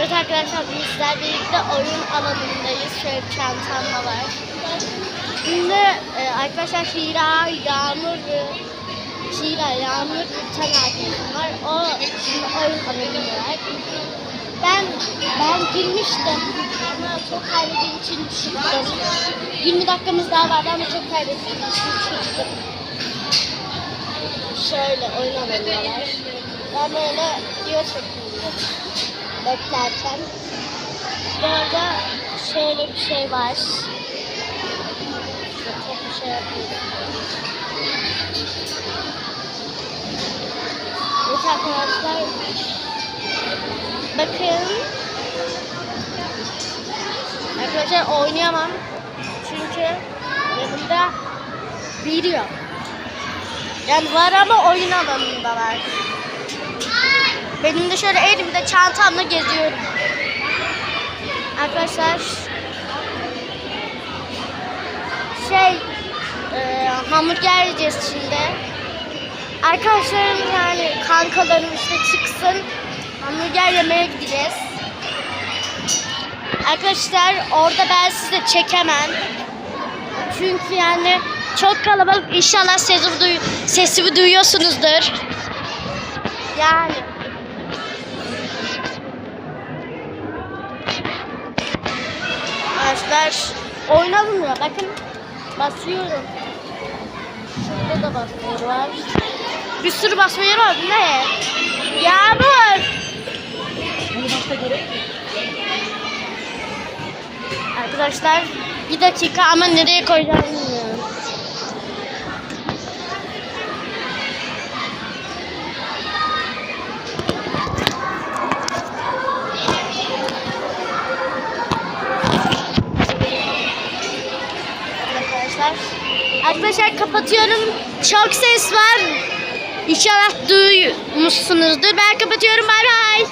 Evet arkadaşlar sizlerle birlikte oyun alanındayız. Şöyle bir çantam da var. Şimdi e, arkadaşlar Hira, Yağmur ve Hira, Yağmur bir tane arkadaşım var. O şimdi oyun alanındalar. Ben ben girmiştim ama çok kaybettiğim için çıktım. 20 dakikamız daha vardı ama çok kaybettiğim için çıktım. Şöyle oyun alanındalar. Ben böyle video çekiyordum beklerken. Bu arada şöyle bir şey var. Çok bir şey yapıyorum. Evet arkadaşlar. Bakın. Arkadaşlar oynayamam. Çünkü yanımda biri yok. Yani var ama oyun alanındalar. Benim de şöyle elimde çantamla geziyorum. Arkadaşlar şey e, hamburger yiyeceğiz şimdi. Arkadaşlarım yani kankalarım işte çıksın hamburger yemeye gideceğiz. Arkadaşlar orada ben size çekemem. Çünkü yani çok kalabalık. İnşallah sesimi, duy sesimi duyuyorsunuzdur. Yani. Arkadaşlar oynamıyor. Bakın basıyorum. Şurada da basma var. Bir sürü basma yeri var. Ne? Yağmur. Arkadaşlar bir dakika ama nereye koyacağımı bilmiyorum. Arkadaşlar. Arkadaşlar kapatıyorum. Çok ses var. İnşallah duymuşsunuzdur. Ben kapatıyorum. Bay bay.